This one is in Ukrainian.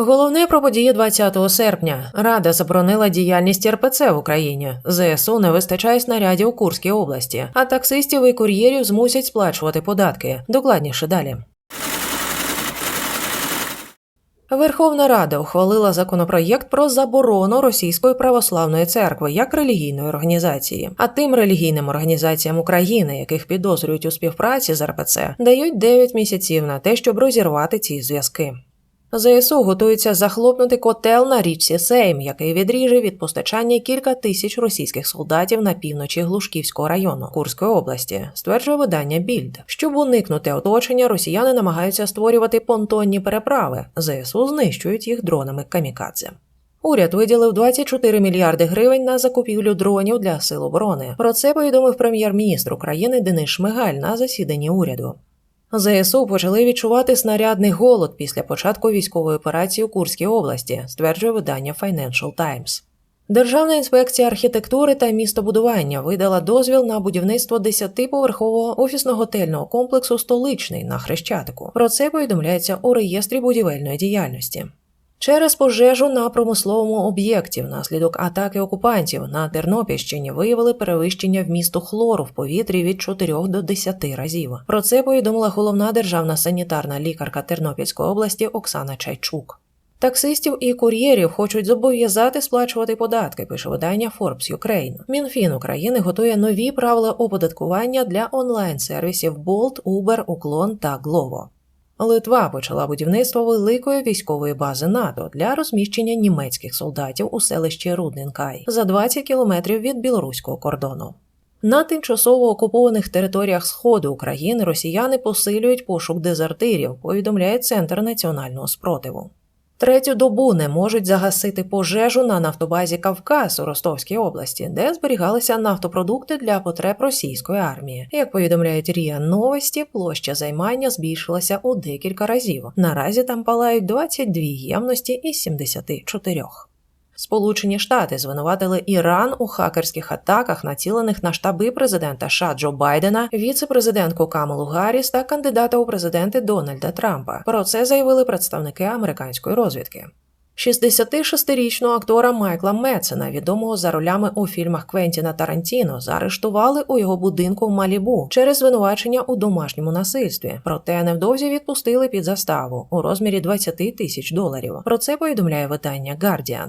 Головне про події 20 серпня. Рада заборонила діяльність РПЦ в Україні. ЗСУ не вистачає снарядів у Курській області, а таксистів і кур'єрів змусять сплачувати податки. Докладніше далі. Верховна Рада ухвалила законопроєкт про заборону Російської православної церкви як релігійної організації. А тим релігійним організаціям України, яких підозрюють у співпраці з РПЦ, дають 9 місяців на те, щоб розірвати ці зв'язки. ЗСУ готується захлопнути котел на річці Сейм, який відріже від постачання кілька тисяч російських солдатів на півночі Глушківського району Курської області, стверджує видання Більд. Щоб уникнути оточення, росіяни намагаються створювати понтонні переправи. ЗСУ знищують їх дронами камікадзе. Уряд виділив 24 мільярди гривень на закупівлю дронів для сил оборони. Про це повідомив прем'єр-міністр України Денис Шмигаль на засіданні уряду. ЗСУ почали відчувати снарядний голод після початку військової операції у Курській області, стверджує видання Financial Times. Державна інспекція архітектури та містобудування видала дозвіл на будівництво 10-поверхового офісно-готельного комплексу столичний на Хрещатику. Про це повідомляється у реєстрі будівельної діяльності. Через пожежу на промисловому об'єкті внаслідок атаки окупантів на Тернопільщині виявили перевищення вмісту хлору в повітрі від 4 до 10 разів. Про це повідомила головна державна санітарна лікарка Тернопільської області Оксана Чайчук. Таксистів і кур'єрів хочуть зобов'язати сплачувати податки, пише видання Forbes Ukraine. Мінфін України готує нові правила оподаткування для онлайн-сервісів Bolt, Uber, Уклон та Glovo. Литва почала будівництво великої військової бази НАТО для розміщення німецьких солдатів у селищі Рудненкай за 20 кілометрів від білоруського кордону. На тимчасово окупованих територіях Сходу України росіяни посилюють пошук дезертирів, повідомляє Центр національного спротиву. Третю добу не можуть загасити пожежу на нафтобазі Кавказ у Ростовській області, де зберігалися нафтопродукти для потреб російської армії. Як повідомляють Ріа Новості, площа займання збільшилася у декілька разів. Наразі там палають 22 ємності із 74. Сполучені Штати звинуватили Іран у хакерських атаках, націлених на штаби президента США Джо Байдена, віце-президентку Камалу Гарріс та кандидата у президенти Дональда Трампа. Про це заявили представники американської розвідки. 66-річного актора Майкла Мецена, відомого за ролями у фільмах Квентіна Тарантіно, заарештували у його будинку в Малібу через звинувачення у домашньому насильстві. Проте невдовзі відпустили під заставу у розмірі 20 тисяч доларів. Про це повідомляє видання Guardian.